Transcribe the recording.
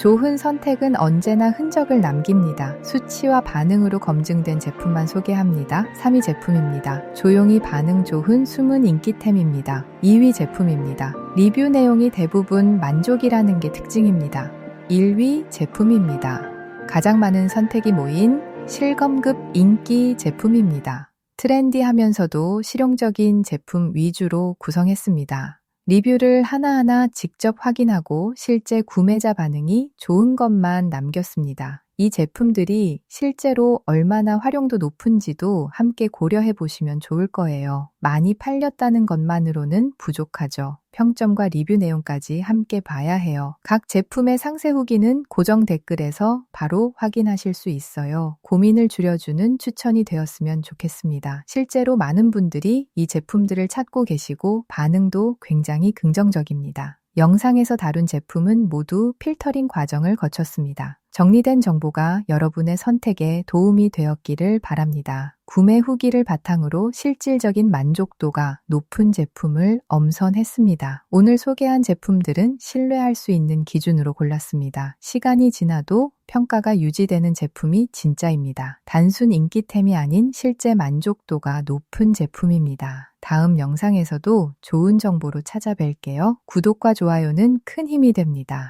좋은 선택은 언제나 흔적을 남깁니다. 수치와 반응으로 검증된 제품만 소개합니다. 3위 제품입니다. 조용히 반응 좋은 숨은 인기템입니다. 2위 제품입니다. 리뷰 내용이 대부분 만족이라는 게 특징입니다. 1위 제품입니다. 가장 많은 선택이 모인 실검급 인기 제품입니다. 트렌디하면서도 실용적인 제품 위주로 구성했습니다. 리뷰를 하나하나 직접 확인하고 실제 구매자 반응이 좋은 것만 남겼습니다. 이 제품들이 실제로 얼마나 활용도 높은지도 함께 고려해 보시면 좋을 거예요. 많이 팔렸다는 것만으로는 부족하죠. 평점과 리뷰 내용까지 함께 봐야 해요. 각 제품의 상세 후기는 고정 댓글에서 바로 확인하실 수 있어요. 고민을 줄여주는 추천이 되었으면 좋겠습니다. 실제로 많은 분들이 이 제품들을 찾고 계시고 반응도 굉장히 긍정적입니다. 영상에서 다룬 제품은 모두 필터링 과정을 거쳤습니다. 정리된 정보가 여러분의 선택에 도움이 되었기를 바랍니다. 구매 후기를 바탕으로 실질적인 만족도가 높은 제품을 엄선했습니다. 오늘 소개한 제품들은 신뢰할 수 있는 기준으로 골랐습니다. 시간이 지나도 평가가 유지되는 제품이 진짜입니다. 단순 인기템이 아닌 실제 만족도가 높은 제품입니다. 다음 영상에서도 좋은 정보로 찾아뵐게요. 구독과 좋아요는 큰 힘이 됩니다.